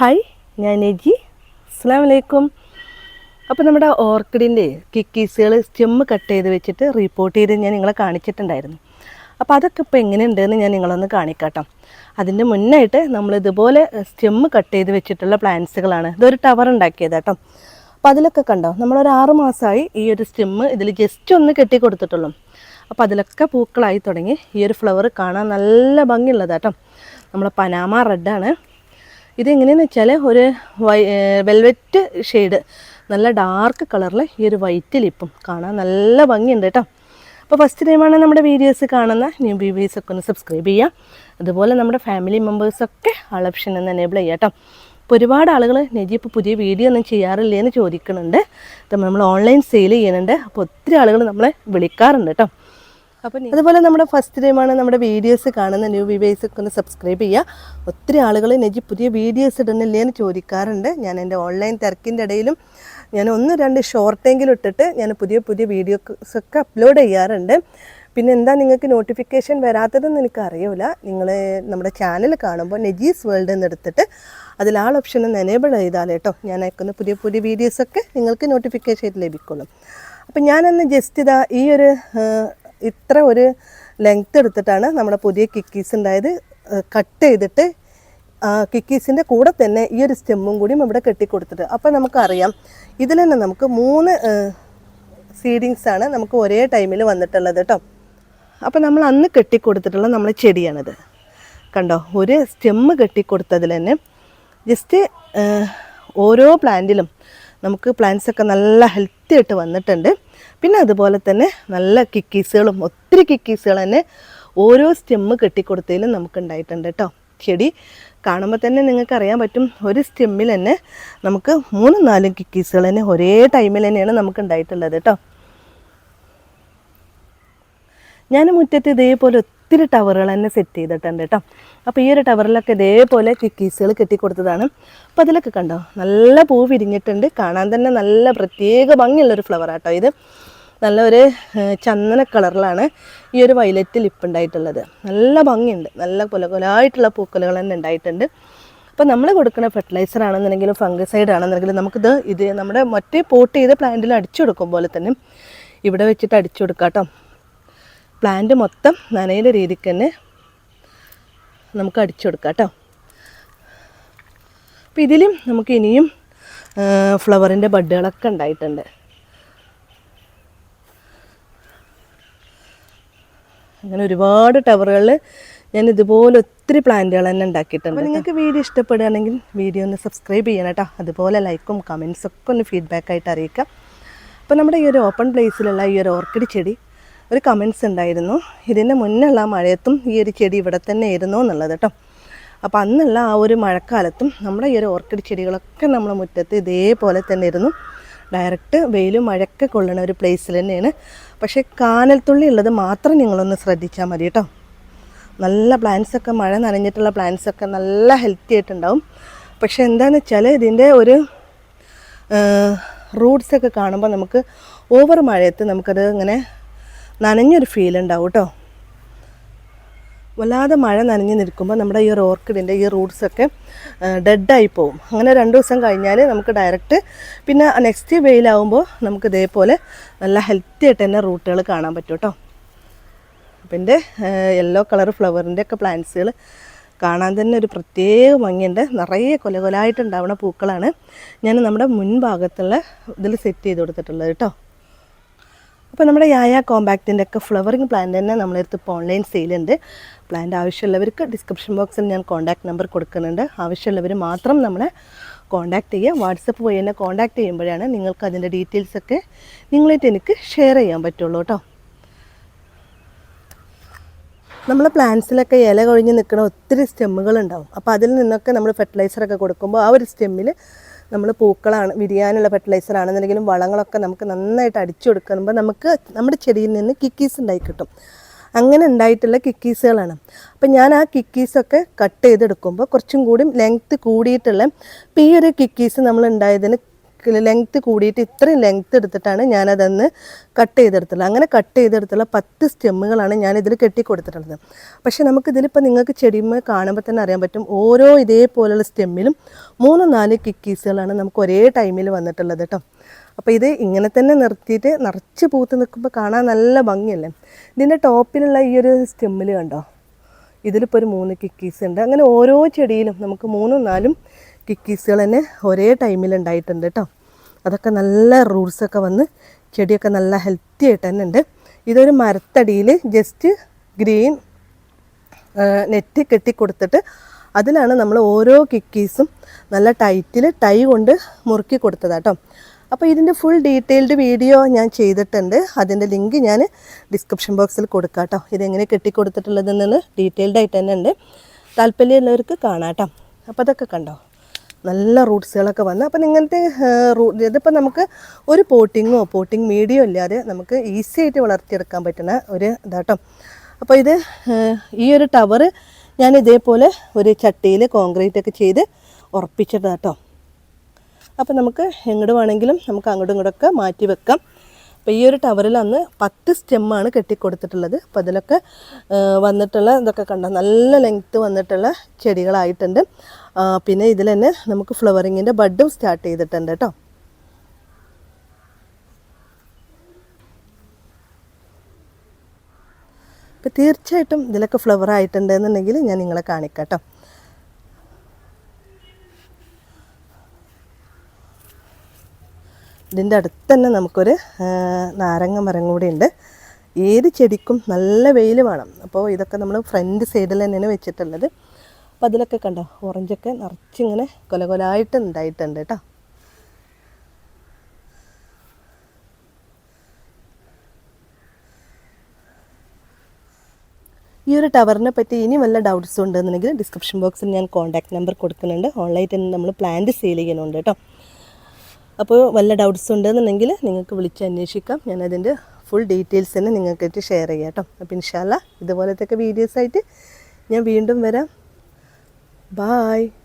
Hi ഞാൻ നെജി. അസ്സാം വലൈക്കും അപ്പോൾ നമ്മുടെ ഓർക്കിഡിന്റെ കിക്കീസുകൾ സ്റ്റെമ്മ് കട്ട് ചെയ്ത് വെച്ചിട്ട് റിപ്പോർട്ട് ചെയ്ത് ഞാൻ നിങ്ങളെ കാണിച്ചിട്ടുണ്ടായിരുന്നു. അപ്പോൾ അതൊക്കെ ഇപ്പോൾ എങ്ങനെയുണ്ടെന്ന് ഞാൻ നിങ്ങളൊന്ന് കാണിക്കാട്ടോ. അതിന്റെ മുന്നായിട്ട് നമ്മൾ ഇതുപോലെ സ്റ്റെമ്മ് കട്ട് ചെയ്ത് വെച്ചിട്ടുള്ള പ്ലാന്റ്സുകളാണ് ഇതൊരു ടവർ ഉണ്ടാക്കിയത് കേട്ടോ. അപ്പോൾ അതിലൊക്കെ കണ്ടോ നമ്മളൊരു ആറ് മാസമായി ഈ ഒരു സ്റ്റെമ്മ് ഇതിൽ ജസ്റ്റ് ഒന്ന് കെട്ടി കൊടുത്തിട്ടുള്ളൂ. അപ്പോൾ അതിലൊക്കെ പൂക്കളായി തുടങ്ങി ഈ ഒരു ഫ്ലവർ കാണാൻ നല്ല ഭംഗിയുള്ളതാട്ടോ. നമ്മളെ പനാമ റെഡാണ് ഇതെങ്ങനെയെന്ന് വെച്ചാൽ ഒരു വൈ വെൽവെറ്റ് ഷെയ്ഡ് നല്ല ഡാർക്ക് കളറിൽ ഈ ഒരു വൈറ്റ് ലിപ്പും കാണാൻ നല്ല ഭംഗിയുണ്ട് കേട്ടോ. അപ്പോൾ ഫസ്റ്റ് ടൈമാണ് നമ്മുടെ വീഡിയോസ് കാണുന്ന ന്യൂ ബീബീസൊക്കെ ഒന്ന് സബ്സ്ക്രൈബ് ചെയ്യാം. അതുപോലെ നമ്മുടെ ഫാമിലി മെമ്പേഴ്സൊക്കെ ആൾ ഓപ്ഷൻ ഒന്ന് എനേബിൾ ചെയ്യാം കേട്ടോ. അപ്പോൾ ഒരുപാട് ആളുകൾ നെജി ഇപ്പോൾ പുതിയ വീഡിയോ ഒന്നും ചെയ്യാറില്ലേ? എന്ന് ചോദിക്കുന്നുണ്ട്. നമ്മൾ ഓൺലൈൻ സെയിൽ ചെയ്യുന്നുണ്ട്. അപ്പോൾ ഒത്തിരി ആളുകൾ നമ്മളെ വിളിക്കാറുണ്ട് കേട്ടോ. അതുപോലെ നമ്മുടെ ഫസ്റ്റ് ടൈമാണ് നമ്മുടെ വീഡിയോസ് കാണുന്ന ന്യൂ വീവേഴ്സ് ഒന്ന് സബ്സ്ക്രൈബ് ചെയ്യുക ഒത്തിരി ആളുകൾ നെജി പുതിയ വീഡിയോസ് ഇടുന്നില്ലേ എന്ന് ചോദിക്കാറുണ്ട്. ഞാൻ എന്റെ ഓൺലൈൻ തിരക്കിന്റെ ഇടയിലും ഞാൻ ഒന്ന് രണ്ട് ഷോർട്ടെങ്കിലും ഇട്ടിട്ട് ഞാൻ പുതിയ പുതിയ വീഡിയോസ് ഒക്കെ അപ്ലോഡ് ചെയ്യാറുണ്ട്. പിന്നെ എന്താ നിങ്ങൾക്ക് നോട്ടിഫിക്കേഷൻ വരാത്തതെന്ന് എനിക്ക് അറിയില്ല നിങ്ങൾ നമ്മുടെ ചാനൽ കാണുമ്പോൾ നെജീസ് വേൾഡ് എന്ന് എടുത്തിട്ട് അതിൽ ആൾ ഓപ്ഷൻ ഒന്ന് എനേബിൾ ചെയ്താൽ കേട്ടോ. ഞാൻ അയക്കുന്ന പുതിയ പുതിയ വീഡിയോസൊക്കെ നിങ്ങൾക്ക് നോട്ടിഫിക്കേഷൻ ലഭിക്കുള്ളൂ. അപ്പം ഞാനന്ന് ജസ്റ്റ് ഇതാ ഈ ഒരു ഇത്ര ഒരു ലെങ്ത് എടുത്തിട്ടാണ് നമ്മുടെ പുതിയ കിക്കീസ് ഉണ്ടായത്. കട്ട് ചെയ്തിട്ട് കിക്കീസിന്റെ കൂടെ തന്നെ ഈ ഒരു സ്റ്റെമ്മും കൂടിയും ഇവിടെ കെട്ടിക്കൊടുത്തിട്ട്. അപ്പോൾ നമുക്കറിയാം ഇതിൽ തന്നെ നമുക്ക് മൂന്ന് സീഡിങ്സ് ആണ് നമുക്ക് ഒരേ ടൈമിൽ വന്നിട്ടുള്ളത് കേട്ടോ അപ്പോൾ നമ്മൾ അന്ന് കെട്ടിക്കൊടുത്തിട്ടുള്ള നമ്മളെ ചെടിയാണിത്. കണ്ടോ ഒരു സ്റ്റെമ്മ് കെട്ടിക്കൊടുത്തതിൽ തന്നെ ജസ്റ്റ് ഓരോ പ്ലാന്റിലും നമുക്ക് പ്ലാന്റ്സൊക്കെ നല്ല ഹെൽത്തി ആയിട്ട് വന്നിട്ടുണ്ട്. പിന്നെ അതുപോലെ തന്നെ നല്ല കിക്കീസുകളും ഒത്തിരി കിക്കീസുകൾ തന്നെ ഓരോ സ്റ്റെമ്മ് കെട്ടിക്കൊടുത്തതിലും നമുക്ക് ഉണ്ടായിട്ടുണ്ട് കേട്ടോ ചെടി കാണുമ്പോൾ തന്നെ നിങ്ങൾക്ക് അറിയാൻ പറ്റും ഒരു സ്റ്റെമ്മിൽ തന്നെ നമുക്ക് മൂന്നും നാലും കിക്കീസുകൾ തന്നെ ഒരേ ടൈമിൽ തന്നെയാണ് നമുക്ക് ഉണ്ടായിട്ടുള്ളത് കേട്ടോ ഞാൻ മുറ്റത്ത് ഇതേപോലെ ഒത്തിരി ടവറുകൾ തന്നെ സെറ്റ് ചെയ്തിട്ടുണ്ട് കേട്ടോ അപ്പോൾ ഈ ഒരു ടവറിലൊക്കെ ഇതേപോലെ കിക്കീസുകൾ കെട്ടിക്കൊടുത്തതാണ്. അപ്പോൾ അതിലൊക്കെ കണ്ടോ? നല്ല പൂ വിരിഞ്ഞിട്ടുണ്ട്. കാണാൻ തന്നെ നല്ല പ്രത്യേക ഭംഗിയുള്ളൊരു ഫ്ലവർ ആട്ടോ ഇത്. നല്ലൊരു ചന്ദന കളറിലാണ് ഈ ഒരു വയലറ്റ് ലിപ്പ് ഉണ്ടായിട്ടുള്ളത്. നല്ല ഭംഗിയുണ്ട്. നല്ല കൊല കൊലായിട്ടുള്ള പൂക്കലുകൾ തന്നെ ഉണ്ടായിട്ടുണ്ട്. അപ്പോൾ നമ്മൾ കൊടുക്കുന്ന ഫെർട്ടിലൈസർ ആണെന്നുണ്ടെങ്കിലും ഫംഗസൈഡ് ആണെന്നുണ്ടെങ്കിലും നമുക്കിത് ഇത് നമ്മുടെ മറ്റേ പോട്ട് ചെയ്ത പ്ലാന്റിൽ അടിച്ചു കൊടുക്കും പോലെ തന്നെ ഇവിടെ വെച്ചിട്ട് അടിച്ചു കൊടുക്കാം കേട്ടോ പ്ലാന്റ് മൊത്തം നനയുന്ന രീതിക്ക് തന്നെ നമുക്ക് അടിച്ചു കൊടുക്കാം കേട്ടോ അപ്പോൾ ഇതിലും നമുക്ക് ഇനിയും ഫ്ലവറിന്റെ ബഡ്ഡുകളൊക്കെ ഉണ്ടായിട്ടുണ്ട്. അങ്ങനെ ഒരുപാട് ടവറുകളിൽ ഞാൻ ഇതുപോലെ ഒത്തിരി പ്ലാന്റുകൾ തന്നെ ഉണ്ടാക്കിയിട്ടുണ്ട് അപ്പോൾ നിങ്ങൾക്ക് വീഡിയോ ഇഷ്ടപ്പെടുകയാണെങ്കിൽ വീഡിയോ ഒന്ന് സബ്സ്ക്രൈബ് ചെയ്യണം കേട്ടോ അതുപോലെ ലൈക്കും കമൻസും ഒക്കെ ഒന്ന് ഫീഡ്ബാക്കായിട്ട് അറിയിക്കാം. അപ്പോൾ നമ്മുടെ ഈ ഒരു ഓപ്പൺ പ്ലേസിലുള്ള ഈ ഒരു ഓർക്കിഡ് ചെടി ഒരു കമൻസ് ഉണ്ടായിരുന്നു. ഇതിന്റെ മുന്നുള്ള മഴയത്തും ഈ ഒരു ചെടി ഇവിടെ തന്നെ ആയിരുന്നു എന്നുള്ളത് കേട്ടോ അപ്പോൾ അന്നുള്ള ആ ഒരു മഴക്കാലത്തും നമ്മുടെ ഈ ഒരു ഓർക്കിഡ് ചെടികളൊക്കെ നമ്മുടെ മുറ്റത്ത് ഇതേപോലെ തന്നെ ഇരുന്നു ഡയറക്റ്റ് വെയിലും മഴയൊക്കെ കൊള്ളണ ഒരു പ്ലേസിൽ തന്നെയാണ്. പക്ഷേ കാനൽത്തുള്ളി ഉള്ളത് മാത്രം നിങ്ങളൊന്ന് ശ്രദ്ധിച്ചാൽ മതി കേട്ടോ നല്ല പ്ലാന്റ്സൊക്കെ മഴ നനഞ്ഞിട്ടുള്ള പ്ലാന്റ്സൊക്കെ നല്ല ഹെൽത്തി ആയിട്ടുണ്ടാവും പക്ഷേ എന്താണെന്ന് വെച്ചാൽ ഇതിന്റെ ഒരു റൂട്ട്സൊക്കെ കാണുമ്പോൾ നമുക്ക് ഓവർ മഴയത്ത് നമുക്കത് ഇങ്ങനെ നനഞ്ഞൊരു ഫീൽ ഉണ്ടാവും കേട്ടോ വല്ലാതെ മഴ നനഞ്ഞ് നിൽക്കുമ്പോൾ നമ്മുടെ ഈ ഓർക്കിഡിന്റെ ഈ റൂട്ട്സൊക്കെ ഡെഡായി പോവും. അങ്ങനെ രണ്ട് ദിവസം കഴിഞ്ഞാൽ നമുക്ക് ഡയറക്റ്റ് പിന്നെ നെക്സ്റ്റ് വെയിലാവുമ്പോൾ നമുക്ക് ഇതേപോലെ നല്ല ഹെൽത്തി ആയിട്ട് തന്നെ റൂട്ടുകൾ കാണാൻ പറ്റും കേട്ടോ എന്റെ യെല്ലോ കളർ ഫ്ലവറിന്റെ ഒക്കെ പ്ലാന്റ്സുകൾ കാണാൻ തന്നെ ഒരു പ്രത്യേക ഭംഗിയുണ്ട്. നിറയെ കൊല കൊലായിട്ടുണ്ടാവുന്ന പൂക്കളാണ് ഞാൻ നമ്മുടെ മുൻഭാഗത്തുള്ള ഇതിൽ സെറ്റ് ചെയ്ത് കൊടുത്തിട്ടുള്ളത് കേട്ടോ അപ്പോൾ നമ്മുടെ യായ കോമ്പാക്റ്റിന്റെ ഒക്കെ ഫ്ലവറിങ് പ്ലാന്റ് തന്നെ നമ്മളെടുത്ത് ഇപ്പോൾ ഓൺലൈൻ സെയിലുണ്ട് പ്ലാന്റ് ആവശ്യമുള്ളവർക്ക് ഡിസ്ക്രിപ്ഷൻ ബോക്സിൽ ഞാൻ കോൺടാക്ട് നമ്പർ കൊടുക്കുന്നുണ്ട്. ആവശ്യമുള്ളവർ മാത്രം നമ്മളെ കോൺടാക്ട് ചെയ്യുക. വാട്സപ്പ് വഴി എന്നെ കോൺടാക്ട് ചെയ്യുമ്പോഴാണ് നിങ്ങൾക്ക് അതിന്റെ ഡീറ്റെയിൽസൊക്കെ നിങ്ങളായിട്ട് എനിക്ക് ഷെയർ ചെയ്യാൻ പറ്റുള്ളൂ കേട്ടോ. നമ്മൾ പ്ലാന്റ്സിലൊക്കെ ഇല കൊഴിഞ്ഞ് നിൽക്കുന്ന ഒത്തിരി സ്റ്റെമ്മുകൾ ഉണ്ടാവും. അപ്പോൾ അതിൽ നിന്നൊക്കെ നമ്മൾ ഫെർട്ടിലൈസറൊക്കെ കൊടുക്കുമ്പോൾ ആ ഒരു സ്റ്റെമ്മിൽ നമ്മൾ പൂക്കളാണ് വിരിയാനുള്ള ഫെർട്ടിലൈസർ ആണെന്നുണ്ടെങ്കിലും വളങ്ങളൊക്കെ നമുക്ക് നന്നായിട്ട് അടിച്ചു കൊടുക്കുമ്പോൾ നമുക്ക് നമ്മുടെ ചെടിയിൽ നിന്ന് കിക്കീസ് ഉണ്ടായി കിട്ടും. അങ്ങനെ ഉണ്ടായിട്ടുള്ള കിക്കീസുകളാണ് അപ്പം ഞാൻ ആ കിക്കീസൊക്കെ കട്ട് ചെയ്തെടുക്കുമ്പോൾ കുറച്ചും കൂടി ലെങ്ത്ത് കൂടിയിട്ടുള്ള ഇപ്പം ഈ ഒരു കിക്കീസ് നമ്മൾ ഉണ്ടായതിന് ലെങ്ത്ത് കൂടിയിട്ട് ഇത്രയും ലെങ്ത്ത് എടുത്തിട്ടാണ് ഞാനതന്ന് കട്ട് ചെയ്തെടുത്തുള്ളത് അങ്ങനെ കട്ട് ചെയ്തെടുത്തുള്ള പത്ത് സ്റ്റെമ്മുകളാണ് ഞാൻ ഇതിൽ കെട്ടി കൊടുത്തിട്ടുള്ളത് പക്ഷേ നമുക്ക് ഇതിലിപ്പോൾ നിങ്ങൾക്ക് ചെടിമ കാണുമ്പോൾ തന്നെ അറിയാൻ പറ്റും ഓരോ ഇതേപോലെയുള്ള സ്റ്റെമ്മിലും മൂന്ന് നാല് കിക്കീസുകളാണ് നമുക്ക് ഒരേ ടൈമിൽ വന്നിട്ടുള്ളത് കേട്ടോ അപ്പോൾ ഇത് ഇങ്ങനെ തന്നെ നിർത്തിയിട്ട് നിറച്ച് പൂത്ത് നിൽക്കുമ്പോൾ കാണാൻ നല്ല ഭംഗിയല്ലേ? ഇതിന്റെ ടോപ്പിലുള്ള ഈ ഒരു സ്റ്റെമ്മിൽ കണ്ടോ? ഇതിലിപ്പോൾ ഒരു മൂന്ന് കിക്കീസ് ഉണ്ട്. അങ്ങനെ ഓരോ ചെടിയിലും നമുക്ക് മൂന്നും നാലും കിക്കീസുകൾ തന്നെ ഒരേ ടൈമിൽ ഉണ്ടായിട്ടുണ്ട് കേട്ടോ അതൊക്കെ നല്ല റൂട്ട്സൊക്കെ വന്ന് ചെടിയൊക്കെ നല്ല ഹെൽത്തി ആയിട്ട് തന്നെ ഉണ്ട് ഇതൊരു മരത്തടിയിൽ ജസ്റ്റ് ഗ്രീൻ നെറ്റ് കെട്ടി കൊടുത്തിട്ട് അതിലാണ് നമ്മൾ ഓരോ കിക്കീസും നല്ല ടൈറ്റിൽ ടൈ കൊണ്ട് മുറുക്കി കൊടുത്തതാട്ടോ അപ്പോൾ ഇതിന്റെ ഫുൾ ഡീറ്റെയിൽഡ് വീഡിയോ ഞാൻ ചെയ്തിട്ടുണ്ട്. അതിന്റെ ലിങ്ക് ഞാൻ ഡിസ്ക്രിപ്ഷൻ ബോക്സിൽ കൊടുക്കാം കേട്ടോ ഇതെങ്ങനെ കെട്ടിക്കൊടുത്തിട്ടുള്ളതെന്ന് ഡീറ്റെയിൽഡ് ആയിട്ട് തന്നെ ഉണ്ട് താല്പര്യമുള്ളവർക്ക് കാണാം കേട്ടോ അപ്പോൾ അതൊക്കെ കണ്ടോ? നല്ല റൂട്ട്സുകളൊക്കെ വന്ന് അപ്പം ഇങ്ങനത്തെ റൂ ഇതിപ്പോൾ നമുക്ക് ഒരു പോട്ടിങ്ങോ പോട്ടിങ് മീഡിയോ ഇല്ലാതെ നമുക്ക് ഈസി ആയിട്ട് വളർത്തിയെടുക്കാൻ പറ്റുന്ന ഒരു ഇതാട്ടോ. അപ്പോൾ ഇത് ഈ ഒരു ടവർ ഞാൻ ഇതേപോലെ ഒരു ചട്ടിയിൽ കോൺക്രീറ്റ് ഒക്കെ ചെയ്ത് ഉറപ്പിച്ചിട്ടാട്ടോ അപ്പോൾ നമുക്ക് എങ്ങോട്ട് വേണമെങ്കിലും നമുക്ക് അങ്ങോട്ടും ഇങ്ങോട്ടൊക്കെ മാറ്റി വെക്കാം. അപ്പോൾ ഈ ഒരു ടവറിൽ അന്ന് പത്ത് സ്റ്റെമ്മാണ് കെട്ടിക്കൊടുത്തിട്ടുള്ളത്. അപ്പോൾ അതിലൊക്കെ വന്നിട്ടുള്ള ഇതൊക്കെ കണ്ട? നല്ല ലെങ്ത്ത് വന്നിട്ടുള്ള ചെടികളായിട്ടുണ്ട്. പിന്നെ ഇതിൽ തന്നെ നമുക്ക് ഫ്ലവറിങ്ങിന്റെ ബഡും സ്റ്റാർട്ട് ചെയ്തിട്ടുണ്ട് കേട്ടോ. അപ്പോൾ തീർച്ചയായിട്ടും ഇതിലൊക്കെ ഫ്ലവർ ആയിട്ടുണ്ട് എന്നുണ്ടെങ്കിൽ ഞാൻ നിങ്ങളെ കാണിക്കാം ഇതിന്റെ അടുത്ത് തന്നെ നമുക്കൊരു നാരങ്ങ മരം കൂടിയുണ്ട് ഏത് ചെടിക്കും നല്ല വെയിൽ വേണം. അപ്പോൾ ഇതൊക്കെ നമ്മൾ ഫ്രണ്ട് സൈഡിൽ തന്നെയാണ് വെച്ചിട്ടുള്ളത്. അപ്പോൾ അതിലൊക്കെ കണ്ടോ? ഓറഞ്ചൊക്കെ നിറച്ചിങ്ങനെ കൊല കൊലായിട്ട് ഉണ്ടായിട്ടുണ്ട് കേട്ടോ. ഈ ഒരു ടവറിനെ പറ്റി ഇനി വല്ല ഡൗട്ട്സ് ഉണ്ടെന്നുണ്ടെങ്കിൽ ഡിസ്ക്രിപ്ഷൻ ബോക്സിൽ ഞാൻ കോൺടാക്ട് നമ്പർ കൊടുക്കുന്നുണ്ട്. ഓൺലൈൻ തന്നെ നമ്മൾ പ്ലാന്റ് സെയിൽ ചെയ്യുന്നുണ്ട് കേട്ടോ. അപ്പോൾ വല്ല ഡൗട്ട്സ് ഉണ്ടെന്നുണ്ടെങ്കിൽ നിങ്ങൾക്ക് വിളിച്ച് അന്വേഷിക്കാം. ഞാൻ അതിന്റെ ഫുൾ ഡീറ്റെയിൽസ് തന്നെ നിങ്ങൾക്കായിട്ട് ഷെയർ ചെയ്യാം കേട്ടോ. അപ്പോൾ ഇൻഷാല്ല ഇതുപോലത്തെ വീഡിയോസായിട്ട് ഞാൻ വീണ്ടും വരാം. Bye.